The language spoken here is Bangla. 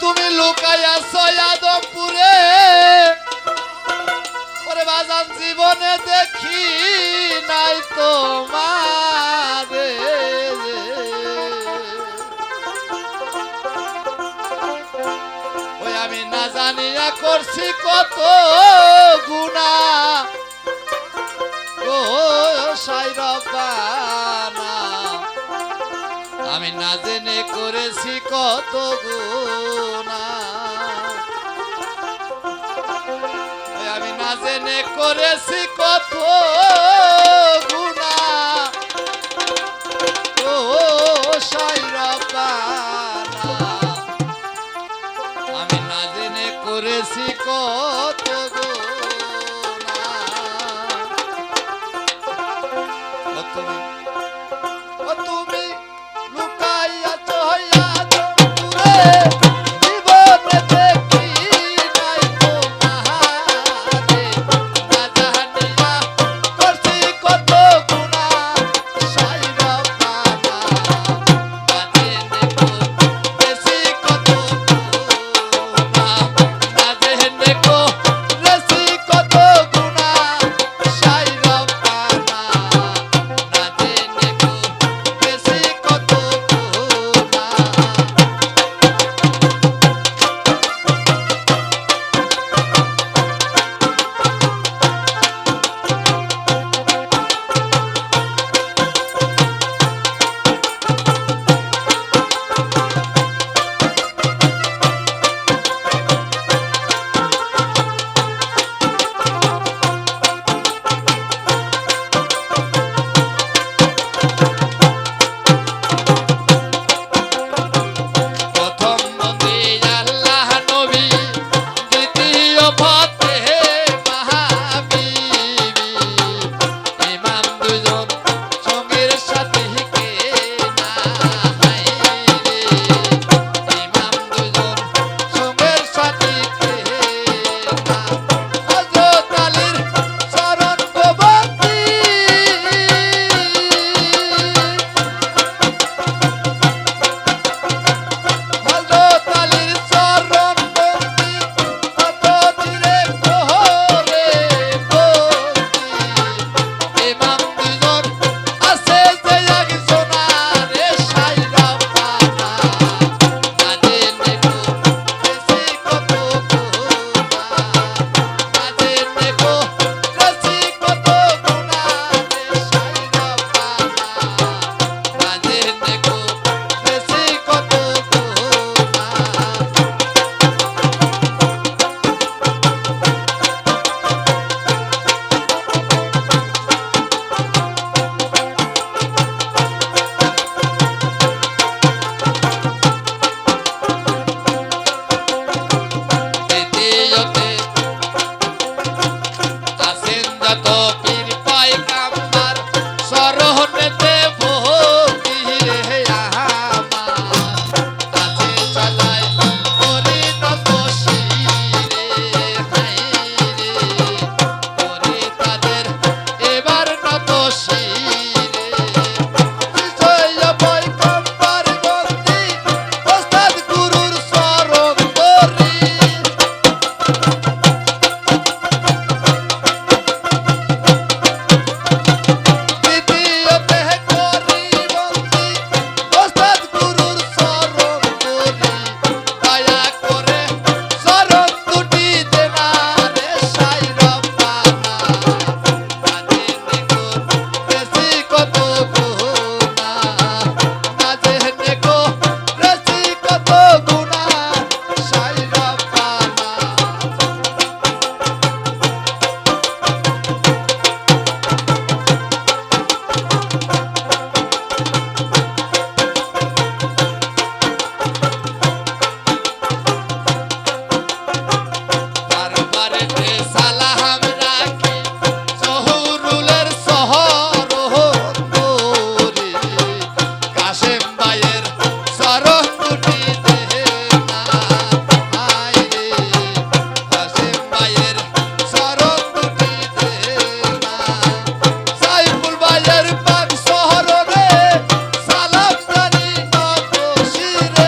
তুমি লুকাইয়া সয়াদপুরে পরে বাজার জীবনে দেখি নাই তোমার ওই আমি না জানিয়া করছি কত গুণা। ও সাইরব আমি না জেনে করেছি কত গুণা। আমি না জেনে করেছি কত গুণা। ও সাইরা আমি না জেনে করেছি কত গুণা। Yeah. Yeah.